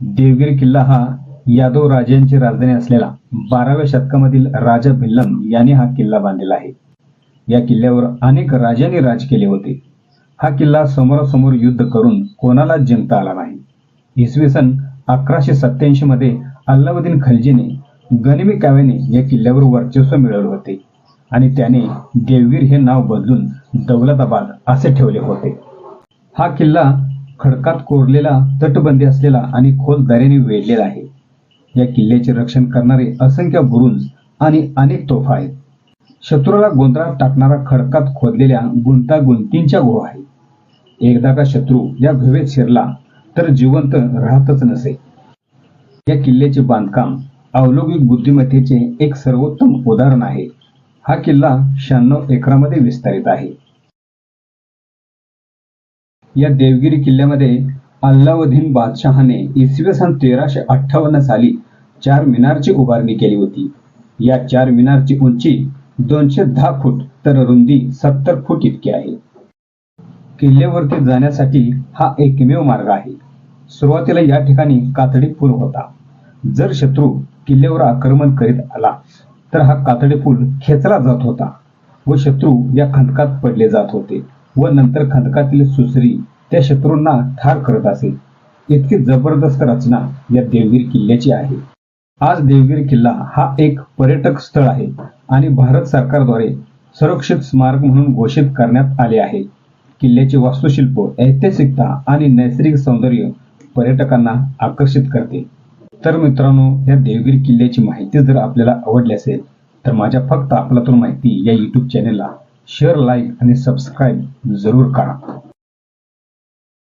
देवगिरी किल्ला हा यादव राजांची राजधानी असलेला बाराव्या शतकामधील राजा भिल्लम याने हा किल्ला बांधलेला आहे. या किल्ल्यावर अनेक राजांनी राज केले होते. हा किल्ला समोरासमोर युद्ध करून कोणालाच जिंकता आला नाही. इसवी सन अकराशे सत्याऐंशी मध्ये अल्लाउद्दीन खलजीने गनिमी काव्याने या किल्ल्यावर वर्चस्व मिळवले होते आणि त्याने देवगिर हे नाव बदलून दौलताबाद असे ठेवले होते. हा किल्ला खडकात कोरलेला तटबंदी असलेला आणि खोल दऱ्याने वेढलेला आहे. या किल्ल्याचे रक्षण करणारे असंख्य बुरुज आणि अनेक तोफा आहेत. शत्रूला गोंधळात टाकणारा खडकात खोदलेल्या गुंतागुंतींच्या गुहा आहे एकदा का शत्रू या गुहेत शिरला तर जिवंत राहतच नसे. या किल्ल्याचे बांधकाम अवलौकिक बुद्धिमत्तेचे एक सर्वोत्तम उदाहरण आहे. हा किल्ला शहाण्णव एकरामध्ये विस्तारित आहे. या देवगिरी किल्ल्यामध्ये अल्लाउद्दीन बादशहाने इसवी सन तेराशे अठ्ठावन्न साली चार मिनारची उभारणी केली होती. या चार मिनारची उंची दोनशे दहा फूट तर रुंदी सत्तर फूट इतकी आहे. किल्ल्यावरती जाण्यासाठी हा एकमेव मार्ग आहे. सुरुवातीला या ठिकाणी कातडी पूल होता. जर शत्रू किल्ल्यावर आक्रमण करीत आला तर हा कातडी पूल खेचला जात होता व शत्रू या खंदकात पडले जात होते. व नंतर खंदकातील सुसरी त्या शत्रूंना ठार करत असे. इतकी जबरदस्त रचना या देवगिरी किल्ल्याची आहे. आज देवगिरी किल्ला हा एक पर्यटक स्थळ आहे आणि भारत सरकारद्वारे सुरक्षित स्मारक म्हणून घोषित करण्यात आले आहे. किल्ल्याचे वास्तुशिल्प ऐतिहासिकता आणि नैसर्गिक सौंदर्य पर्यटकांना आकर्षित करते. तर मित्रांनो या देवगिरी किल्ल्याची माहिती जर आपल्याला आवडली असेल तर माझ्या फक्त आपलातून माहिती या युट्यूब चॅनेलला शेअर लाईक आणि सबस्क्राईब जरूर करा.